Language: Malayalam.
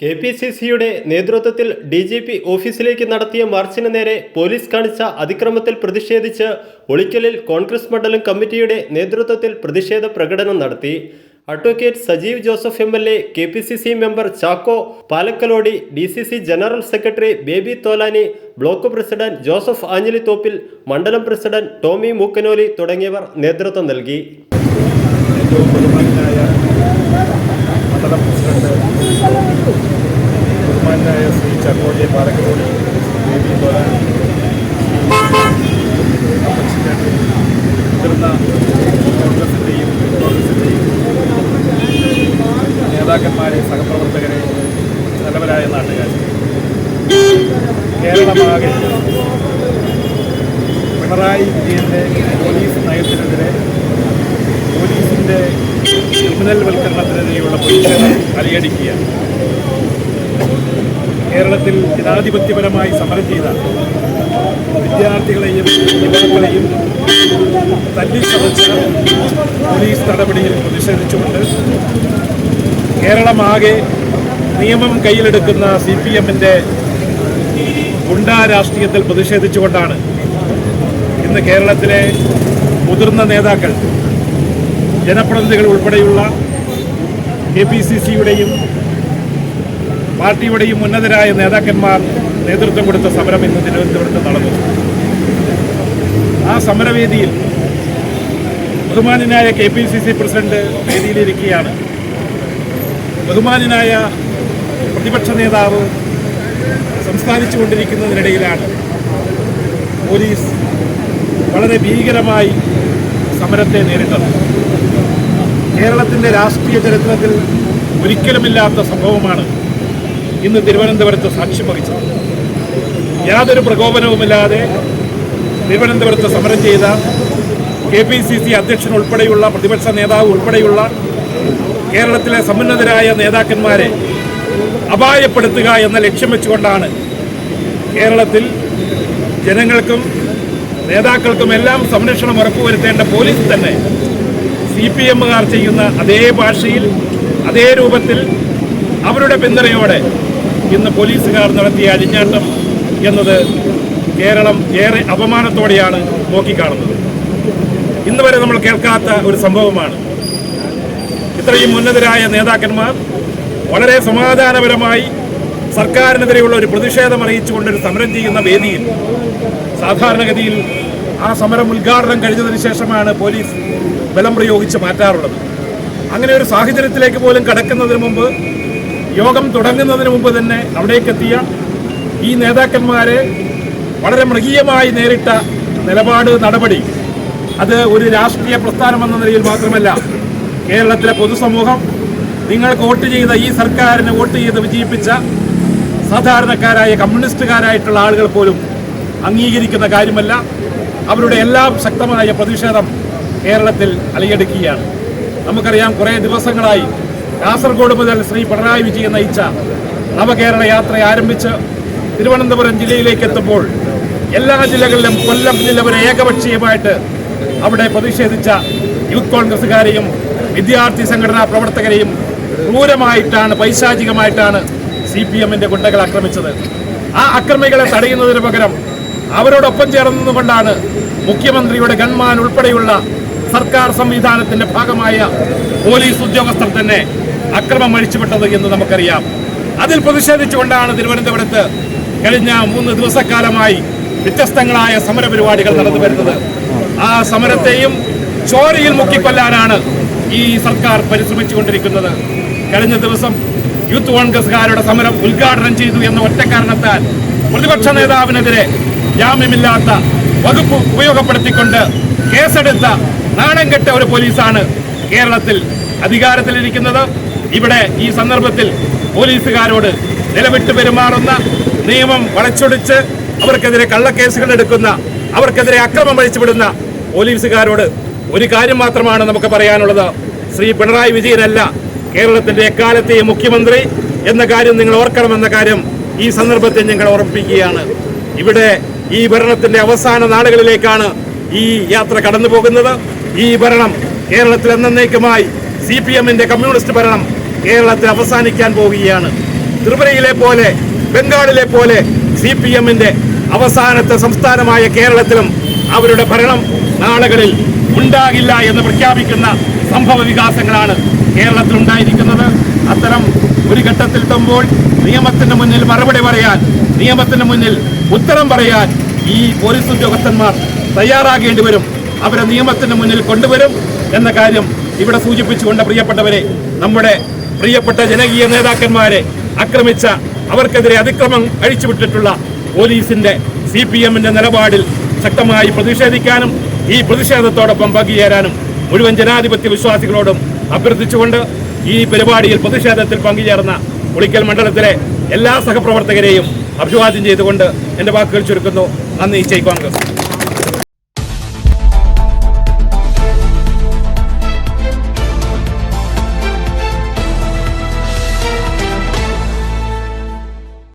കെ പി സി സിയുടെ നേതൃത്വത്തിൽ ഡി ജി പി ഓഫീസിലേക്ക് നടത്തിയ മാർച്ചിന് നേരെ പോലീസ് കാണിച്ച അതിക്രമത്തിൽ പ്രതിഷേധിച്ച് ഒളിക്കലിൽ കോൺഗ്രസ് മണ്ഡലം കമ്മിറ്റിയുടെ നേതൃത്വത്തിൽ പ്രതിഷേധ പ്രകടനം നടത്തി. Advocate Sajeev Joseph M L A K P C C member Chacko Palakkalodi D C C general secretary Baby Tholani block president Joseph Anjilithoppil മണ്ഡലം പ്രസിഡന്റ് ടോമി മൂക്കനോലി തുടങ്ങിയവർ നേതൃത്വം നൽകി. ബഹുമാനായ ശ്രീ ചക്കോജെ പാലക്കോടി ബേബി തോലാനി സെക്രട്ടറി മുതിർന്ന കോൺഗ്രസിന്റെയും കോൺഗ്രസിന്റെയും നേതാക്കന്മാരെ സഹപ്രവർത്തകരെ നല്ലവരായ നാട്ടുകാർ കേരളമാകെ പിണറായി വിജയന്റെ പോലീസ് നയത്തിനെതിരെ പോലീസിന്റെ ക്രിമിനൽ വൽക്കരണത്തിനെതിരെയുള്ള പ്രതിഷേധം അലയടിക്കുകയാണ്. കേരളത്തിൽ ജനാധിപത്യപരമായി സമരം ചെയ്ത വിദ്യാർത്ഥികളെയും യുവാക്കളെയും തല്ലിച്ചതച്ച പോലീസ് നടപടിയിൽ പ്രതിഷേധിച്ചുകൊണ്ട് കേരളമാകെ നിയമം കയ്യിലെടുക്കുന്ന സി പി എമ്മിന്റെ ഗുണ്ടാ രാഷ്ട്രീയത്തിൽ പ്രതിഷേധിച്ചുകൊണ്ടാണ് ഇന്ന് കേരളത്തിലെ മുതിർന്ന നേതാക്കൾ ജനപ്രതിനിധികൾ ഉൾപ്പെടെയുള്ള കെ പി സി സിയുടെയും പാർട്ടിയുടെയും ഉന്നതരായ നേതാക്കന്മാർ നേതൃത്വം കൊടുത്ത സമരം ഇന്ന് തിരുവനന്തപുരത്ത് നടന്നു ആ സമരവേദിയിൽ ബഹുമാനായ K P C C president വേദിയിലിരിക്കുകയാണ്. ബഹുമാനായ പ്രതിപക്ഷ നേതാവ് സംസാരിച്ചു കൊണ്ടിരിക്കുന്നതിനിടയിലാണ് പോലീസ് വളരെ ഭീകരമായി സമരത്തെ നേരിട്ടത്. കേരളത്തിന്റെ രാഷ്ട്രീയ ചരിത്രത്തിൽ ഒരിക്കലുമില്ലാത്ത സംഭവമാണ് ഇന്ന് തിരുവനന്തപുരത്ത് സാക്ഷ്യം വഹിച്ചത്. യാതൊരു പ്രകോപനവുമില്ലാതെ തിരുവനന്തപുരത്ത് സമരം ചെയ്ത കെ പി സി സി അധ്യക്ഷൻ ഉൾപ്പെടെയുള്ള പ്രതിപക്ഷ നേതാവ് ഉൾപ്പെടെയുള്ള കേരളത്തിലെ സമുന്നതരായ നേതാക്കന്മാരെ അപായപ്പെടുത്തുക എന്ന ലക്ഷ്യം വെച്ചുകൊണ്ടാണ് കേരളത്തിൽ ജനങ്ങൾക്കും നേതാക്കൾക്കും എല്ലാം സംരക്ഷണം ഉറപ്പുവരുത്തേണ്ട പോലീസ് തന്നെ സി പി എമ്മുകാർ ചെയ്യുന്ന അതേ ഭാഷയിൽ അതേ രൂപത്തിൽ അവരുടെ പിന്തുണയോടെ ഇന്ന് പോലീസുകാർ നടത്തിയ അരിഞ്ഞാട്ടം എന്നത് കേരളം ഏറെ അപമാനത്തോടെയാണ് നോക്കിക്കാണുന്നത്. ഇന്ന് വരെ നമ്മൾ കേൾക്കാത്ത ഒരു സംഭവമാണ്. ഇത്രയും ഉന്നതരായ നേതാക്കന്മാർ വളരെ സമാധാനപരമായി സർക്കാരിനെതിരെയുള്ള ഒരു പ്രതിഷേധം അറിയിച്ചുകൊണ്ടൊരു സമരം ചെയ്യുന്ന വേദിയിൽ സാധാരണഗതിയിൽ ആ സമരം ഉദ്ഘാടനം കഴിഞ്ഞതിന് ശേഷമാണ് പോലീസ് ബലം പ്രയോഗിച്ച് മാറ്റാറുള്ളത്. അങ്ങനെ ഒരു സാഹചര്യത്തിലേക്ക് പോലും കടക്കുന്നതിന് മുമ്പ് യോഗം തുടങ്ങുന്നതിന് മുമ്പ് തന്നെ അവിടേക്കെത്തിയ ഈ നേതാക്കന്മാരെ വളരെ മൃഗീയമായി നേരിട്ട നിലപാട് നടപടി അത് ഒരു രാഷ്ട്രീയ പ്രസ്ഥാനം എന്ന നിലയിൽ മാത്രമല്ല കേരളത്തിലെ പൊതുസമൂഹം നിങ്ങൾക്ക് വോട്ട് ചെയ്ത ഈ സർക്കാരിനെ വോട്ട് ചെയ്ത് വിജയിപ്പിച്ച സാധാരണക്കാരായ കമ്മ്യൂണിസ്റ്റുകാരായിട്ടുള്ള ആളുകൾ പോലും അംഗീകരിക്കുന്ന കാര്യമല്ല. അവരുടെ എല്ലാം ശക്തമായ പ്രതിഷേധം കേരളത്തിൽ അലയെടുക്കുകയാണ്. നമുക്കറിയാം കുറേ ദിവസങ്ങളായി കാസർഗോഡ് മുതൽ ശ്രീ പിണറായി വിജയൻ നയിച്ച നവകേരള യാത്ര ആരംഭിച്ച് തിരുവനന്തപുരം ജില്ലയിലേക്ക് എത്തുമ്പോൾ എല്ലാ ജില്ലകളിലും കൊല്ലം ജില്ല വരെ ഏകപക്ഷീയമായിട്ട് അവിടെ പ്രതിഷേധിച്ച യൂത്ത് കോൺഗ്രസ്സുകാരെയും വിദ്യാർത്ഥി സംഘടനാ പ്രവർത്തകരെയും ക്രൂരമായിട്ടാണ് പൈശാചികമായിട്ടാണ് സി പി എമ്മിന്റെ ഗുണ്ടകൾ ആക്രമിച്ചത്. ആ അക്രമികളെ തടയുന്നതിന് പകരം അവരോടൊപ്പം ചേർന്നുകൊണ്ടാണ് മുഖ്യമന്ത്രിയുടെ ഗൺമാൻ ഉൾപ്പെടെയുള്ള സർക്കാർ സംവിധാനത്തിന്റെ ഭാഗമായ പോലീസ് ഉദ്യോഗസ്ഥർ തന്നെ അക്രമം അഴിച്ചുവിട്ടത് എന്ന് നമുക്കറിയാം. അതിൽ പ്രതിഷേധിച്ചുകൊണ്ടാണ് തിരുവനന്തപുരത്ത് കഴിഞ്ഞ മൂന്ന് ദിവസക്കാലമായി വ്യത്യസ്തങ്ങളായ സമരപരിപാടികൾ നടന്നു വരുന്നത്. ആ സമരത്തെയും ചോരയിൽ മുക്കിക്കൊല്ലാനാണ് ഈ സർക്കാർ പരിശ്രമിച്ചുകൊണ്ടിരിക്കുന്നത്. കഴിഞ്ഞ ദിവസം യൂത്ത് കോൺഗ്രസ്സുകാരുടെ സമരം ഉദ്ഘാടനം ചെയ്തു എന്ന ഒറ്റ കാരണത്താൽ പ്രതിപക്ഷ നേതാവിനെതിരെ ജാമ്യമില്ലാത്ത വകുപ്പ് ഉപയോഗപ്പെടുത്തിക്കൊണ്ട് കേസെടുത്ത നാണം കെട്ട ഒരു പോലീസാണ് കേരളത്തിൽ അധികാരത്തിലിരിക്കുന്നത് ഇവിടെ ഈ സന്ദർഭത്തിൽ പോലീസുകാരോട് നിലവിട്ട് പെരുമാറുന്ന നിയമം വളച്ചൊടിച്ച് അവർക്കെതിരെ കള്ളക്കേസുകൾ എടുക്കുന്ന അവർക്കെതിരെ അക്രമം അഴിച്ചുവിടുന്ന പോലീസുകാരോട് ഒരു കാര്യം മാത്രമാണ് നമുക്ക് പറയാനുള്ളത്. ശ്രീ പിണറായി വിജയനല്ല കേരളത്തിന്റെ എക്കാലത്തെയും മുഖ്യമന്ത്രി എന്ന കാര്യം നിങ്ങൾ ഓർക്കണമെന്ന കാര്യം ഈ സന്ദർഭത്തിൽ ഞങ്ങൾ ഓർമ്മിപ്പിക്കുകയാണ്. ഇവിടെ ഈ ഭരണത്തിന്റെ അവസാന നാളുകളിലേക്കാണ് ഈ യാത്ര കടന്നു പോകുന്നത് ഈ ഭരണം കേരളത്തിൽ എന്നേക്കുമായി സി പി എമ്മിന്റെ കമ്മ്യൂണിസ്റ്റ് ഭരണം കേരളത്തിൽ അവസാനിക്കാൻ പോവുകയാണ് ത്രിപുരയിലെ പോലെ ബംഗാളിലെ പോലെ സി പി എമ്മിന്റെ അവസാനത്തെ സംസ്ഥാനമായ കേരളത്തിലും അവരുടെ ഭരണം നാളുകളിൽ ഉണ്ടാകില്ല എന്ന് പ്രഖ്യാപിക്കുന്ന സംഭവ വികാസങ്ങളാണ് കേരളത്തിൽ ഉണ്ടായിരിക്കുന്നത്. അത്തരം ഒരു ഘട്ടത്തിൽ എത്തുമ്പോൾ നിയമത്തിന് മുന്നിൽ മറുപടി പറയാൻ നിയമത്തിന് മുന്നിൽ ഉത്തരം പറയാൻ ഈ പോലീസ് ഉദ്യോഗസ്ഥന്മാർ തയ്യാറാകേണ്ടി വരും. അവരെ നിയമത്തിന് മുന്നിൽ കൊണ്ടുവരും. എന്ന കാര്യം ഇവിടെ സൂചിപ്പിച്ചുകൊണ്ട് പ്രിയപ്പെട്ടവരെ നമ്മുടെ പ്രിയപ്പെട്ട ജനകീയ നേതാക്കന്മാരെ ആക്രമിച്ച അവർക്കെതിരെ അതിക്രമം അഴിച്ചുവിട്ടിട്ടുള്ള പോലീസിന്റെ സി പി എമ്മിന്റെ നിലപാടിൽ ശക്തമായി പ്രതിഷേധിക്കാനും ഈ പ്രതിഷേധത്തോടൊപ്പം പങ്കുചേരാനും മുഴുവൻ ജനാധിപത്യ വിശ്വാസികളോടും അഭ്യർത്ഥിച്ചുകൊണ്ട് ഈ പരിപാടിയിൽ പ്രതിഷേധത്തിൽ പങ്കുചേർന്ന ഉളിക്കൽ മണ്ഡലത്തിലെ എല്ലാ സഹപ്രവർത്തകരെയും അഭിവാദ്യം ചെയ്തുകൊണ്ട് എന്റെ വാക്കുകൾ ചുരുക്കുന്നു. നന്ദി. ജയ് കോൺഗ്രസ്.